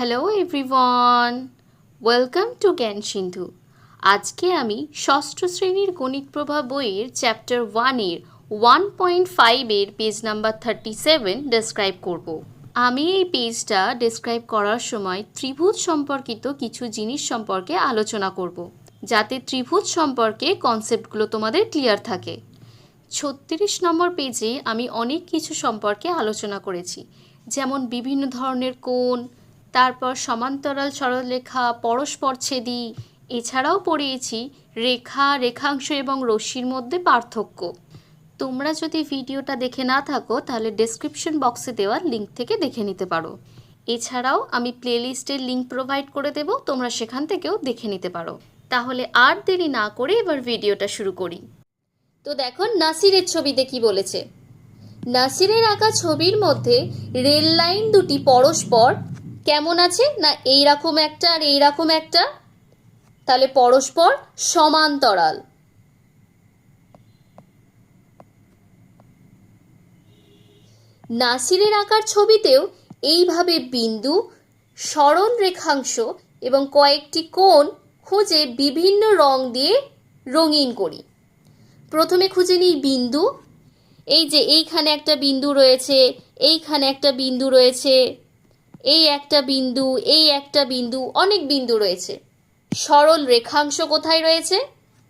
Hello everyone welcome to জ্ঞান সিন্ধু আজকে আমি ষষ্ঠ শ্রেণির গণিত প্রভা বইয়ের চ্যাপ্টার ওয়ানের ওয়ান পয়েন্ট ফাইভের page number thirty seven describe করব। আমি এই পেজটা ডেসক্রাইব করার সময় ত্রিভুজ সম্পর্কিত কিছু জিনিস সম্পর্কে আলোচনা করব, যাতে ত্রিভুজ সম্পর্কে কনসেপ্টগুলো তোমাদের ক্লিয়ার থাকে। ছত্রিশ নম্বর পেজে আমি অনেক কিছু সম্পর্কে আলোচনা করেছি, যেমন বিভিন্ন ধরনের কোণ তারপর সমান্তরাল সরলরেখা পরস্পরছেদী এছাড়াও পড়িয়েছি রেখা, রেখাংশ এবং রশ্মির মধ্যে পার্থক্য। তোমরা যদি ভিডিওটা দেখে না থাকো, তাহলে ডেসক্রিপশন বক্সে দেওয়া লিঙ্ক থেকে দেখে নিতে পারো। এছাড়াও আমি প্লেলিস্টের লিঙ্ক প্রোভাইড করে দেব, তোমরা সেখান থেকেও দেখে নিতে পারো। তাহলে আর দেরি না করে এবার ভিডিওটা শুরু করি। তো দেখো, নাসিরের ছবিতে কি বলেছে? নাসিরের আঁকা ছবির মধ্যে রেল লাইন দুটি পরস্পর কেমন আছে? না এই রকম একটা আর এই রকম একটা? তাহলে পরস্পর সমান্তরাল। নাসিরের আঁকার ছবিতেও এইভাবে বিন্দু সরল রেখাংশ এবং কয়েকটি কোণ খুঁজে বিভিন্ন রং দিয়ে রঙিন করি। প্রথমে খুঁজে নিই বিন্দু। এই যে এইখানে একটা বিন্দু রয়েছে, এইখানে একটা বিন্দু রয়েছে। এই একটা বিন্দু, এই একটা বিন্দু, অনেক বিন্দু রয়েছে। সরল রেখাংশ কোথায় রয়েছে?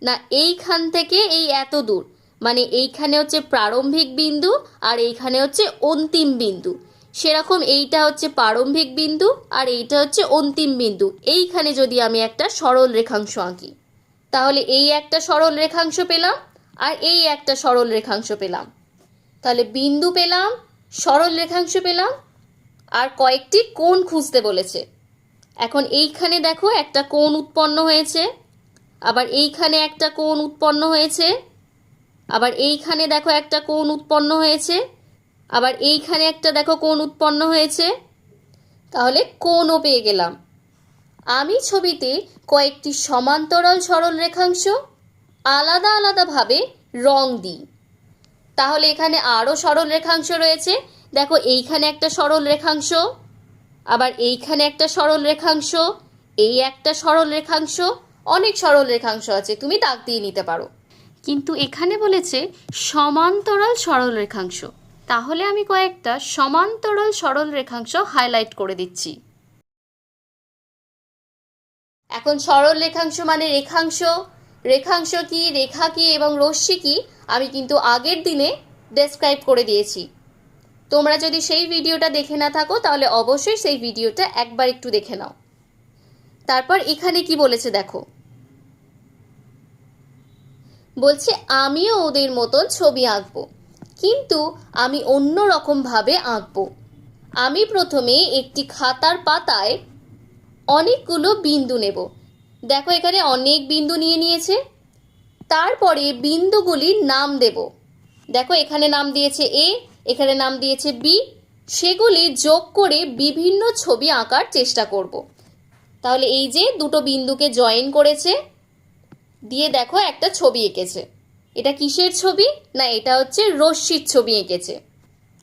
না, এইখান থেকে এই এত দূর। মানে এইখানে হচ্ছে প্রারম্ভিক বিন্দু আর এইখানে হচ্ছে অন্তিম বিন্দু। সেরকম এইটা হচ্ছে প্রারম্ভিক বিন্দু আর এইটা হচ্ছে অন্তিম বিন্দু। এইখানে যদি আমি একটা সরল রেখাংশ আঁকি, তাহলে এই একটা সরল রেখাংশ পেলাম আর এই একটা সরল রেখাংশ পেলাম। তাহলে বিন্দু পেলাম, সরল রেখাংশ পেলাম আর কয়েকটি কোণ খুঁজতে বলেছে। এখন এইখানে দেখো একটা কোণ উৎপন্ন হয়েছে, আবার এইখানে একটা কোণ উৎপন্ন হয়েছে, আবার এইখানে দেখো একটা কোণ উৎপন্ন হয়েছে, আবার এইখানে একটা দেখো কোণ উৎপন্ন হয়েছে। তাহলে কোণও পেয়ে গেলাম। আমি ছবিতে কয়েকটি সমান্তরাল সরল রেখাংশ আলাদা আলাদাভাবে রং দিই। তাহলে এখানে আরও সরল রেখাংশ রয়েছে দেখো, এইখানে একটা সরল রেখাংশ, আবার এইখানে একটা সরল রেখাংশ, এই একটা সরল রেখাংশ, অনেক সরল রেখাংশ আছে, তুমি দাগ দিয়ে নিতে পারো। কিন্তু এখানে বলেছে সমান্তরাল সরল রেখাংশ। তাহলে আমি কয়েকটা সমান্তরাল সরল রেখাংশ হাইলাইট করে দিচ্ছি। এখন সরল রেখাংশ মানে রেখাংশ। রেখাংশ কি, রেখা কি এবং রশ্মি কি, আমি কিন্তু আগের দিনে ডেসক্রাইব করে দিয়েছি। তোমরা যদি সেই ভিডিওটা দেখে না থাকো, তাহলে অবশ্যই সেই ভিডিওটা একবার একটু দেখে নাও। তারপর এখানে কি বলেছে দেখো? বলছে, আমিও ওদের মতন ছবি আঁকবো, কিন্তু আমি অন্য রকমভাবে আঁকবো। আমি প্রথমে একটি খাতার পাতায় অনেকগুলো বিন্দু নেব। দেখো এখানে অনেক বিন্দু নিয়ে নিয়েছে। তারপরে বিন্দুগুলির নাম দেব। দেখো এখানে নাম দিয়েছে এ এখানে নাম দিয়েছে বি। সেগুলি যোগ করে বিভিন্ন ছবি আঁকার চেষ্টা করব। তাহলে এই যে দুটো বিন্দুকে জয়েন করেছে, দিয়ে দেখো একটা ছবি এঁকেছে। এটা কিসের ছবি? না, এটা হচ্ছে রশ্মির ছবি এঁকেছে।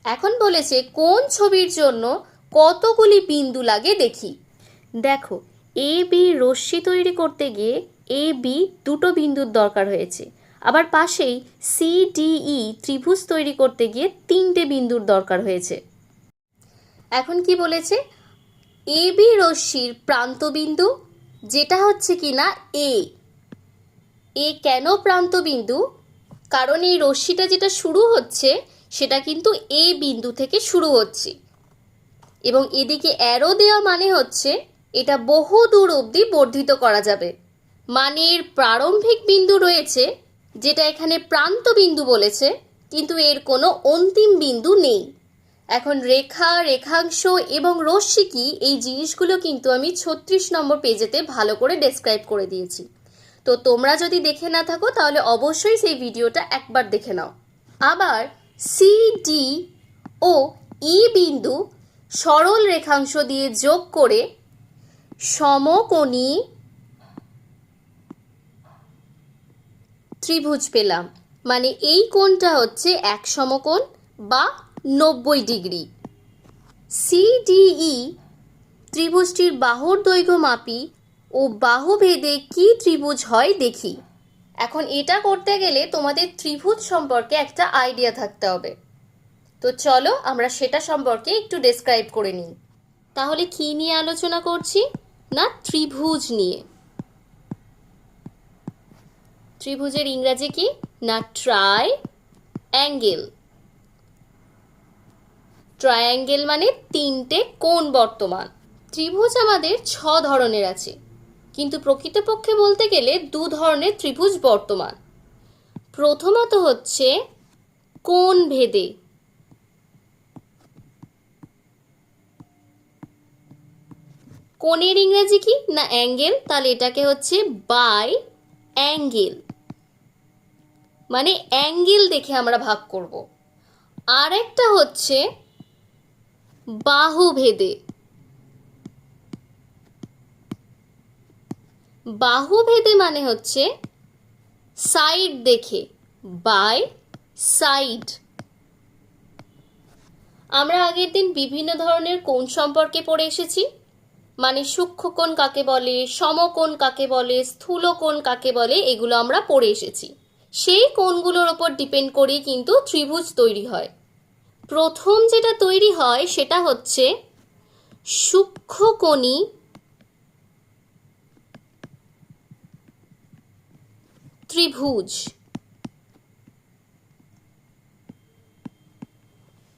এখন বলেছে কোন ছবির জন্য কতগুলি বিন্দু লাগে দেখি। দেখো, এ, বি, রশ্মি তৈরি করতে গিয়ে এ, বি দুটো বিন্দুর দরকার হয়েছে। আবার পাশেই সি, ডি, ই ত্রিভুজ তৈরি করতে গিয়ে তিনটে বিন্দুর দরকার হয়েছে। এখন কি বলেছে? এ, বি রশ্মির প্রান্তবিন্দু, যেটা হচ্ছে কি না এ। এ কেন প্রান্তবিন্দু? কারণ এই রশ্মিটা যেটা শুরু হচ্ছে, সেটা কিন্তু এ বিন্দু থেকে শুরু হচ্ছে। এবং এদিকে অ্যারো দেওয়া মানে হচ্ছে, এটা বহু দূর অবধি বর্ধিত করা যাবে। মানে এর প্রারম্ভিক বিন্দু রয়েছে যেটা এখানে প্রান্ত বিন্দু বলেছে, কিন্তু এর কোনো অন্তিম বিন্দু নেই। এখন রেখা, রেখাংশ এবং রশ্মি কি এই জিনিসগুলো কিন্তু আমি ছত্রিশ নম্বর পেজেতে ভালো করে ডেসক্রাইব করে দিয়েছি। তো তোমরা যদি দেখে না থাকো, তাহলে অবশ্যই সেই ভিডিওটা একবার দেখে নাও। আবার সি ডি ও ই বিন্দু সরল রেখাংশ দিয়ে যোগ করে সমকোণী ত্রিভুজ পেলাম। মানে এই কোণটা হচ্ছে এক সমকোণ বা নব্বই ডিগ্রি। সিডিই ত্রিভুজটির বাহুর দৈর্ঘ্য মাপি ও বাহু ভেদে কী ত্রিভুজ হয় দেখি। এখন এটা করতে গেলে তোমাদের ত্রিভুজ সম্পর্কে একটা আইডিয়া থাকতে হবে। তো চলো আমরা সেটা সম্পর্কে একটু ডেসক্রাইব করে নিই। তাহলে কি নিয়ে আলোচনা করছি? না ত্রিভুজ নিয়ে। ত্রিভুজের ইংরাজি কি? না ট্রাই অ্যাঙ্গেল ট্রায়াঙ্গেল মানে তিনটে কোণ বর্তমান। ত্রিভুজ আমাদের ছ ধরনের আছে, কিন্তু প্রকৃতপক্ষে বলতে গেলে দু ধরনের ত্রিভুজ বর্তমান। প্রথমত হচ্ছে কোণ ভেদে। কোণের ইংরেজি কি? না, অ্যাঙ্গেল। তাহলে এটাকে হচ্ছে বাই অ্যাঙ্গেল। মানে অ্যাঙ্গেল দেখে আমরা ভাগ করব। আর একটা হচ্ছে বাহু ভেদে বাহু ভেদে মানে হচ্ছে সাইড দেখে, বাই সাইড। আমরা আগের দিন বিভিন্ন ধরনের কোণ সম্পর্কে পড়ে এসেছি। মানে সূক্ষ্ম কোণ কাকে বলে, সমকোণ কাকে বলে, স্থূল কোণ কাকে বলে, এগুলো আমরা পড়ে এসেছি। সেই কোণগুলোর ওপর ডিপেন্ড করেই কিন্তু ত্রিভুজ তৈরি হয়। প্রথম যেটা তৈরি হয় সেটা হচ্ছে সূক্ষ্মকোণী ত্রিভুজ।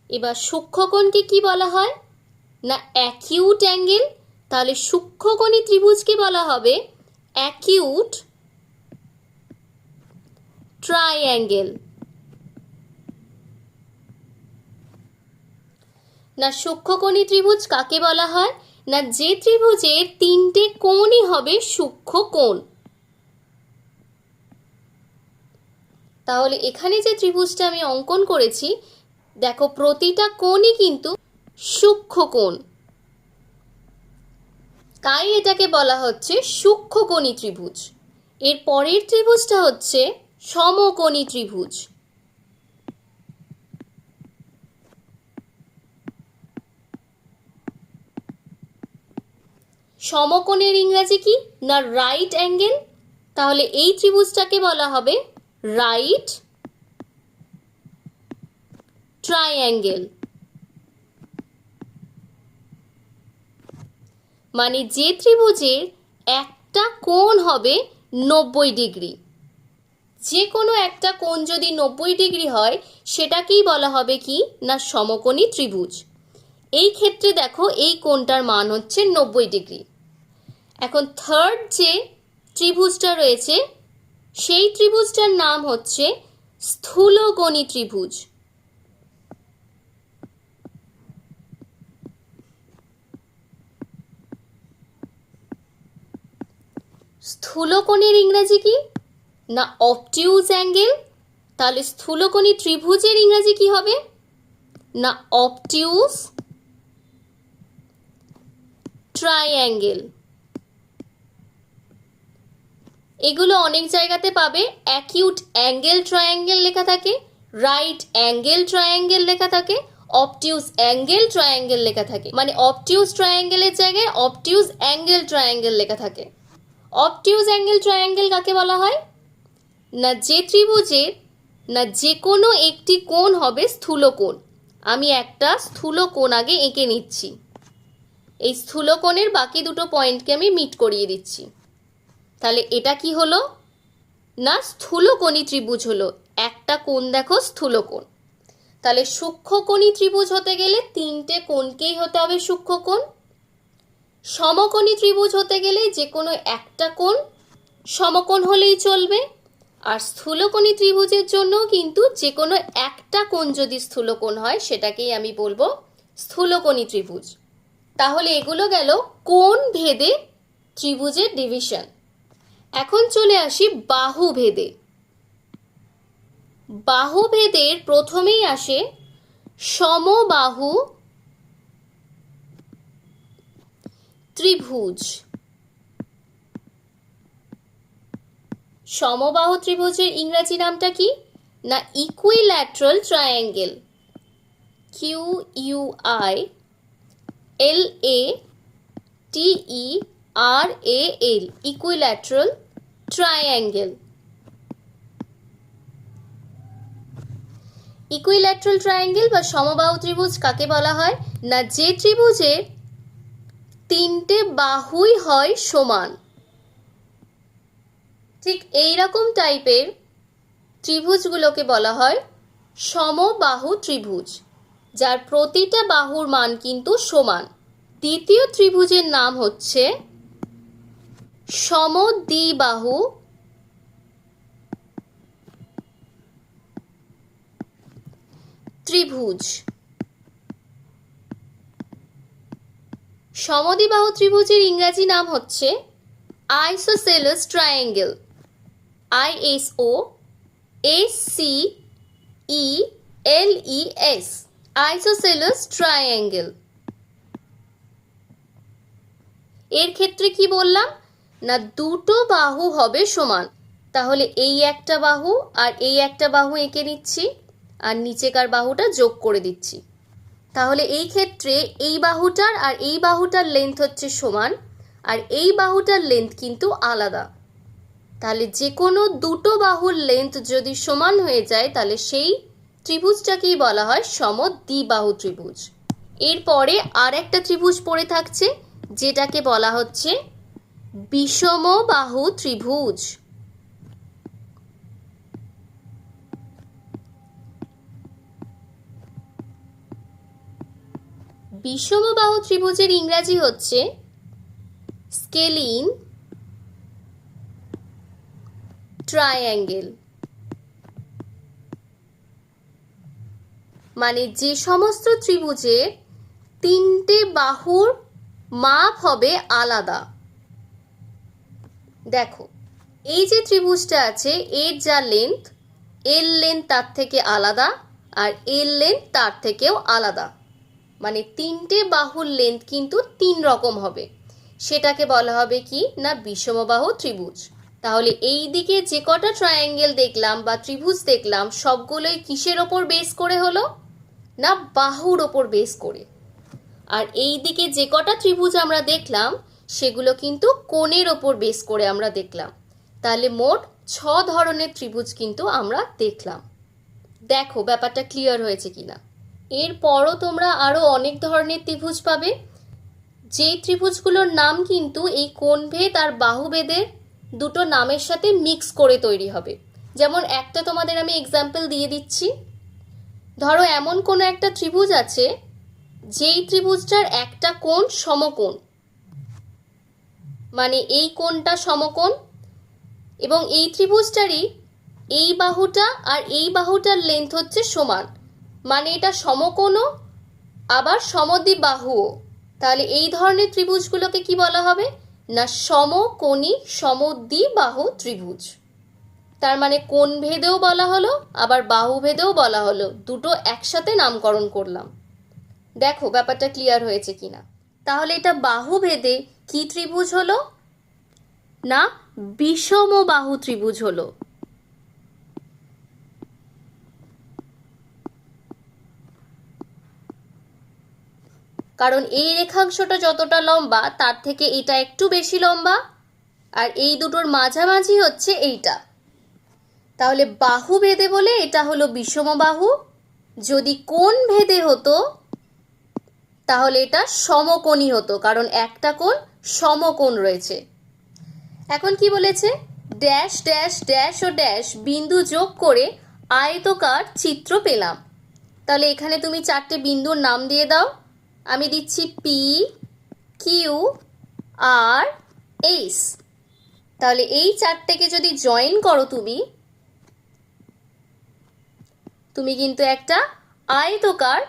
এবার সূক্ষ্মকোণকে কি বলা হয়? না অ্যাকিউট অ্যাঙ্গেল তাহলে সূক্ষ্মকোণী ত্রিভুজকে বলা হবে অ্যাকিউট ট্রাইঅ্যাঙ্গেল না সূক্ষ্মকোণী ত্রিভুজ কাকে বলা হয়? না যে ত্রিভুজের তিনটে কোণই হবে সূক্ষ্ম কোণ তাহলে এখানে যে ত্রিভুজটা আমি অঙ্কন করেছি, দেখো প্রতিটা কোণই কিন্তু সূক্ষ্ম কোণ তাই এটাকে বলা হচ্ছে সূক্ষ্মকোণী ত্রিভুজ। এর পরের ত্রিভুজটা হচ্ছে সমকোণী ত্রিভুজ। সমকোণের ইংরাজি কি? না রাইট অ্যাঙ্গেল তাহলে এই ত্রিভুজটাকে বলা হবে রাইট ট্রাইঅ্যাঙ্গেল মানে যে ত্রিভুজের একটা কোণ হবে নব্বই ডিগ্রি। যে কোনো একটা কোণ যদি নব্বই ডিগ্রি হয়, সেটাকেই বলা হবে কি? না, সমকোণী ত্রিভুজ। এই ক্ষেত্রে দেখো, এই কোণটার মান হচ্ছে নব্বই ডিগ্রি। এখন থার্ড যে ত্রিভুজটা রয়েছে, সেই ত্রিভুজটার নাম হচ্ছে স্থূলকোণী ত্রিভুজ। স্থূলকোণের ইংরাজি কি? না অপটিউজ অ্যাঙ্গেল তাহলে স্থূলকোণী ত্রিভুজের ইংরাজি কি হবে? না অপটিউজ ট্রাইঅ্যাঙ্গেল এগুলো অনেক জায়গাতে পাবে। অ্যাকিউট অ্যাঙ্গেল ট্রায়াঙ্গেল লেখা থাকে রাইট অ্যাঙ্গেল ট্রায়াঙ্গেল লেখা থাকে অপটিউস অ্যাঙ্গেল ট্রায়াঙ্গেল লেখা থাকে। মানে অপটিউস ট্রায়াঙ্গেলের জায়গায় অপটিউস অ্যাঙ্গেল ট্রায়াঙ্গেল লেখা থাকে। অপটিউস অ্যাঙ্গেল ট্রায়াঙ্গেল কাকে বলা হয়? না যে ত্রিভুজের, না যে কোনো একটি কোণ হবে স্থূল কোণ আমি একটা স্থূল কোণ আগে এঁকে নিচ্ছি। এই স্থূল কোণের বাকি দুটো পয়েন্টকে আমি মিট করিয়ে দিচ্ছি। তাহলে এটা কি হলো? না, স্থূলকোণী ত্রিভুজ হলো। একটা কোণ দেখো স্থূলকোণ। তাহলে সূক্ষ্মকোণী ত্রিভুজ হতে গেলে তিনটে কোণকেই হতে হবে সূক্ষ্মকোণ। সমকোণী ত্রিভুজ হতে গেলে যে কোনো একটা কোণ সমকোণ হলেই চলবে। আর স্থূলকোণী ত্রিভুজের জন্য কিন্তু যে কোনো একটা কোণ যদি স্থূলকোণ হয়, সেটাকেই আমি বলব স্থূলকোণী ত্রিভুজ। তাহলে এগুলো গেল কোন ভেদে ত্রিভুজের ডিভিশন এখন চলে আসি বাহু ভেদে। বাহু ভেদের প্রথমেই আসে সমবাহু ত্রিভুজ। সমবাহু ত্রিভুজের ইংরাজি নামটা কি? না equilateral triangle Q U I L A T E R A L equilateral triangle equilateral triangle বা সমবাহু ত্রিভুজ কাকে বলা হয়? না, যে ত্রিভুজের তিনটে বাহুই হয় সমান। ঠিক এই রকম টাইপের ত্রিভুজগুলোকে বলা হয় সমবাহু ত্রিভুজ, যার প্রতিটা বাহুর মান কিন্তু সমান। দ্বিতীয় ত্রিভুজের নাম হচ্ছে সমদ্বিবাহু ত্রিভুজ। সমদ্বিবাহু ত্রিভুজের ইংরাজি নাম হচ্ছে isosceles triangle. ISO S C E L E S isosceles triangle এর ক্ষেত্রে কি বললাম? না, দুটো বাহু হবে সমান। তাহলে এই একটা বাহু আর এই একটা বাহু এঁকে নিচ্ছি, আর নিচেকার বাহুটা যোগ করে দিচ্ছি। তাহলে এই ক্ষেত্রে এই বাহুটার আর এই বাহুটার লেন্থ হচ্ছে সমান, আর এই বাহুটার লেন্থ কিন্তু আলাদা। তাহলে যে কোনো দুটো বাহুর লেন্থ যদি সমান হয়ে যায়, তাহলে সেই ত্রিভুজটাকেই বলা হয় সম দ্বিবাহু ত্রিভুজ। এরপরে আর একটা ত্রিভুজ পড়ে থাকছে, যেটাকে বলা হচ্ছে বিষমবাহু ত্রিভুজ। বিষমবাহু ত্রিভুজের ইংরাজি হচ্ছে স্কেলিন ট্রায়াঙ্গেল মানে যে সমস্ত ত্রিভুজে তিনটে বাহুর মাপ হবে আলাদা। দেখো, এই যে ত্রিভুজটা আছে, এর যা লেন্থ এর লেন্থ তার থেকে আলাদা আর এর লেন্থ তার থেকেও আলাদা। মানে তিনটে বাহুর লেন্থ কিন্তু তিন রকম হবে। সেটাকে বলা হবে কি? না, বিষমবাহু ত্রিভুজ। তাহলে এই দিকে যে কটা ট্রায়াঙ্গেল দেখলাম বা ত্রিভুজ দেখলাম, সবগুলোই কিসের ওপর বেস করে হলো? না, বাহুর ওপর বেস করে। আর এই দিকে যে কটা ত্রিভুজ আমরা দেখলাম, সেগুলো কিন্তু কোণের ওপর বেস করে আমরা দেখলাম। তাহলে মোট ছ ধরনের ত্রিভুজ কিন্তু আমরা দেখলাম। দেখো, ব্যাপারটা ক্লিয়ার হয়েছে কিনা। এরপরও তোমরা আরও অনেক ধরনের ত্রিভুজ পাবে। যেই ত্রিভুজগুলোর নাম কিন্তু এই কোণভেদ আর বাহুভেদের দুটো নামের সাথে মিক্স করে তৈরি হবে। যেমন একটা তোমাদের আমি এক্সাম্পল দিয়ে দিচ্ছি। ধরো এমন কোনো একটা ত্রিভুজ আছে, যেই ত্রিভুজটার একটা কোণ সমকোণ। মানে এই কোণটা সমকোণ এবং এই ত্রিভুজটারই এই বাহুটা আর এই বাহুটার লেন্থ হচ্ছে সমান। মানে এটা সমকোণও, আবার সমদ্বিবাহুও। তাহলে এই ধরনের ত্রিভুজগুলোকে কি বলা হবে? না সমকোণী সমদ্বিবাহু ত্রিভুজ। তার মানে কোন ভেদেও বলা হলো, আবার বাহু ভেদেও বলা হলো। দুটো একসাথে নামকরণ করলাম। দেখো, ব্যাপারটা ক্লিয়ার হয়েছে কিনা। তাহলে এটা বাহু ভেদে কি ত্রিভুজ হলো? না, বিষম বাহু ত্রিভুজ হলো। কারণ এই রেখাংশটা যতটা লম্বা, তার থেকে এটা একটু বেশি লম্বা। আর এই দুটোর মাঝামাঝি হচ্ছে এইটা। তাহলে বাহু ভেদে বলে এটা হলো বিষম বাহু যদি কোন ভেদে হতো, তাহলে এটা সমকোণী হতো, কারণ একটা কোণ সমকোণ রয়েছে। এখন কি বলেছে? ড্যাশ ড্যাশ ড্যাশ ও ড্যাশ বিন্দু যোগ করে আয়তকার চিত্র পেলাম। তাহলে এখানে তুমি চারটে বিন্দুর নাম দিয়ে দাও। আমি দিচ্ছি পি কিউ আর এস তাহলে এই চারটেকে যদি জয়েন করো তুমি তুমি কিন্তু একটা আয়তকার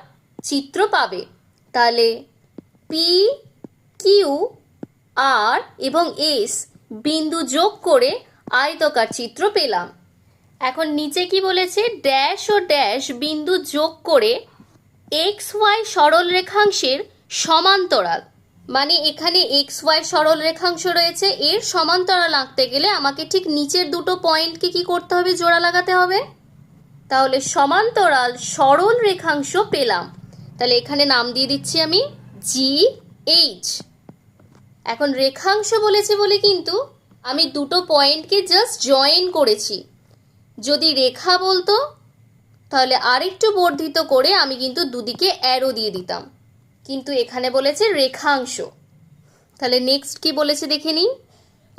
চিত্র পাবে। তাহলে পি কিউ আর এবং এস বিন্দু যোগ করে আয়তকার চিত্র পেলাম। এখন নিচে কি বলেছে? ড্যাশ ও ড্যাশ বিন্দু যোগ করে এক্স ওয়াই সরল রেখাংশের সমান্তরাল। মানে এখানে এক্স ওয়াই সরল রেখাংশ রয়েছে, এর সমান্তরাল আঁকতে গেলে আমাকে ঠিক নিচের দুটো পয়েন্টকে কি করতে হবে, জোড়া লাগাতে হবে? তাহলে সমান্তরাল সরল রেখাংশ পেলাম। তাহলে এখানে নাম দিয়ে দিচ্ছি আমি জি এইচ। এখন রেখাংশ বলেছে বলে কিন্তু আমি দুটো পয়েন্টকে জাস্ট জয়েন করেছি। যদি রেখা বলতো তাহলে আরেকটু বর্ধিত করে আমি কিন্তু দুদিকে অ্যারো দিয়ে দিতাম। কিন্তু এখানে বলেছে রেখাংশ। তাহলে নেক্সট কি বলেছে দেখে নিই।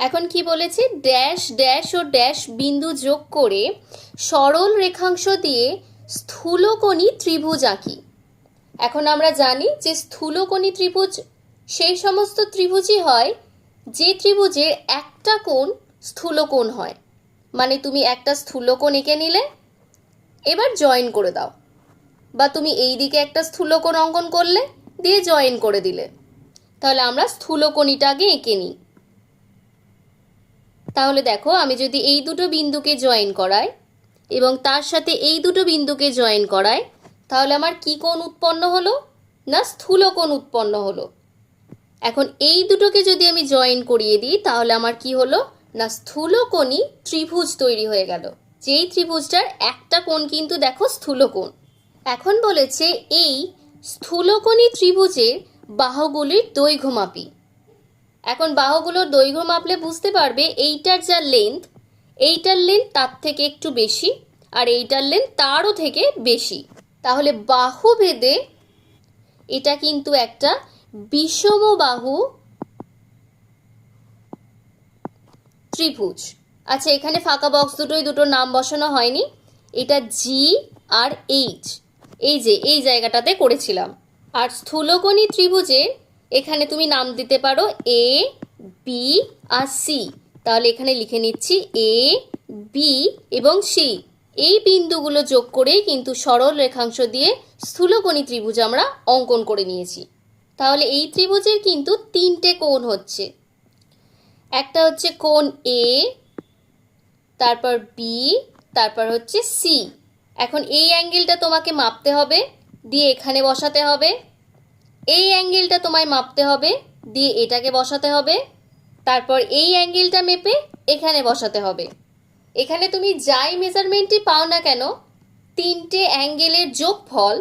এখন কি বলেছে? ড্যাশ ড্যাশ ও ড্যাশ বিন্দু যোগ করে সরল রেখাংশ দিয়ে স্থূলকোণী ত্রিভুজ আঁকি। এখন আমরা জানি যে স্থূলকোণী ত্রিভুজ, সেই সমস্ত ত্রিভুজই হয় যে ত্রিভুজের একটা কোণ স্থূলকোণ হয়। মানে তুমি একটা স্থূলকোণ এঁকে নিলে এবার জয়েন করে দাও। বা তুমি এই দিকে একটা স্থূলকোণ অঙ্কন করলে, দিয়ে জয়েন করে দিলে। তাহলে আমরা স্থূলকোণীটাকে এঁকে নিই। তাহলে দেখো, আমি যদি এই দুটো বিন্দুকে জয়েন করাই, এবং তার সাথে এই দুটো বিন্দুকে জয়েন করাই, তাহলে আমার কি কোণ উৎপন্ন হলো? না, স্থূলকোণ উৎপন্ন হলো। এখন এই দুটোকে যদি আমি জয়েন করিয়ে দিই, তাহলে আমার কি হলো? না, স্থূলকোণী ত্রিভুজ তৈরি হয়ে গেল। যেই ত্রিভুজটার একটা কোণ কিন্তু দেখো স্থূলকোণ এখন বলেছে এই স্থূলকোণী ত্রিভুজের বাহুগুলির দৈর্ঘ্য মাপি। এখন বাহুগুলোর দৈর্ঘ্য মাপলে বুঝতে পারবে এইটার যা লেন্থ এইটার লেন্থ তার থেকে একটু বেশি আর এইটার লেন্থ তারও থেকে বেশি। তাহলে বাহু ভেদে এটা কিন্তু একটা বিষম বাহু ত্রিভুজ। আচ্ছা এখানে ফাঁকা বক্স দুটোই দুটো নাম বসানো হয়নি। এটা জি আর এইচ এই যে, এই জায়গাটাতে করেছিলাম। আর স্থূলকোণী ত্রিভুজে এখানে তুমি নাম দিতে পারো এ বি আর সি তাহলে এখানে লিখে নিচ্ছি এ বি এবং সি এই বিন্দুগুলো যোগ করেই কিন্তু সরল রেখাংশ দিয়ে স্থূলকোণী ত্রিভুজ আমরা অঙ্কন করে নিয়েছি। তাহলে এই ত্রিভুজের কিন্তু তিনটে কোণ হচ্ছে। একটা হচ্ছে কোণ এ তারপর বি তারপর হচ্ছে সি এখন এই অ্যাঙ্গেলটা তোমাকে মাপতে হবে, দিয়ে এখানে বসাতে হবে। এই অ্যাঙ্গেলটা তোমায় মাপতে হবে, দিয়ে এটাকে বসাতে হবে। তারপর এই অ্যাঙ্গেলটা মেপে এখানে বসাতে হবে। এখানে তুমি যাই মেজারমেন্টই পাও না কেন, তিনটে অ্যাঙ্গেলের যোগফল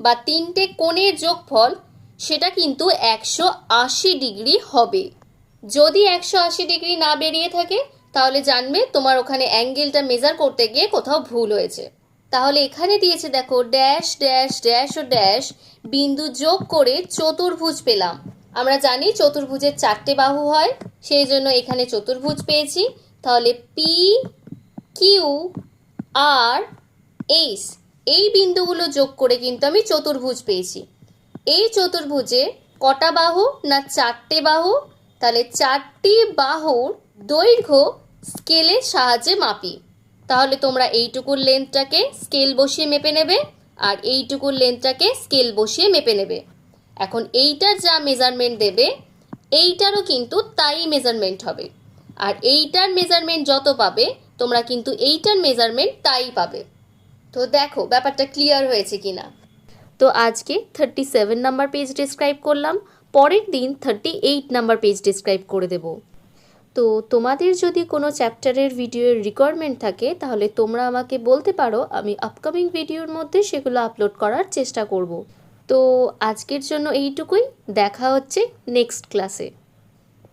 বা তিনটে কোণের যোগফল, সেটা কিন্তু একশো আশি ডিগ্রি হবে। যদি একশো আশি ডিগ্রি না বেরিয়ে থাকে তাহলে জানবে তোমার ওখানে অ্যাঙ্গেলটা মেজার করতে গিয়ে কোথাও ভুল হয়েছে। তাহলে এখানে দিয়েছে, দেখো ড্যাশ ড্যাশ ড্যাশ ও ড্যাশ বিন্দু যোগ করে চতুর্ভুজ পেলাম। আমরা জানি চতুর্ভুজের চারটে বাহু হয়, সেই জন্য এখানে চতুর্ভুজ পেয়েছি। তাহলে পি কিউ আর এইস এই বিন্দুগুলো যোগ করে কিন্তু আমি চতুর্ভুজ পেয়েছি। এই চতুর্ভুজে কটা বাহু না চারটে বাহু? তাহলে চারটি বাহুর দৈর্ঘ্য স্কেলের সাহায্যে মাপি। তাহলে তোমরা এইটুকুর লেন্থটাকে স্কেল বসিয়ে মেপে নেবে আর এইটুকুর লেন্থটাকে স্কেল বসিয়ে মেপে নেবে। এখন এইটার যা মেজারমেন্ট দেবে, এইটারও কিন্তু তাই মেজারমেন্ট হবে। আর এইটার মেজারমেন্ট যত পাবে, তোমরা কিন্তু এইটার মেজারমেন্ট তাই পাবে। তো দেখো, ব্যাপারটা ক্লিয়ার হয়েছে কিনা? তো আজকে thirty seven number page describe করলাম, পরের দিন thirty eight number page describe করে দেব। তো তোমাদের যদি কোনো চ্যাপ্টারের ভিডিওর রিকোয়ারমেন্ট থাকে, তাহলে তোমরা আমাকে বলতে পারো, আমি আপকামিং ভিডিওর মধ্যে সেগুলো আপলোড করার চেষ্টা করব। তো আজকের জন্য এইটুকুই, দেখা হচ্ছে নেক্সট ক্লাসে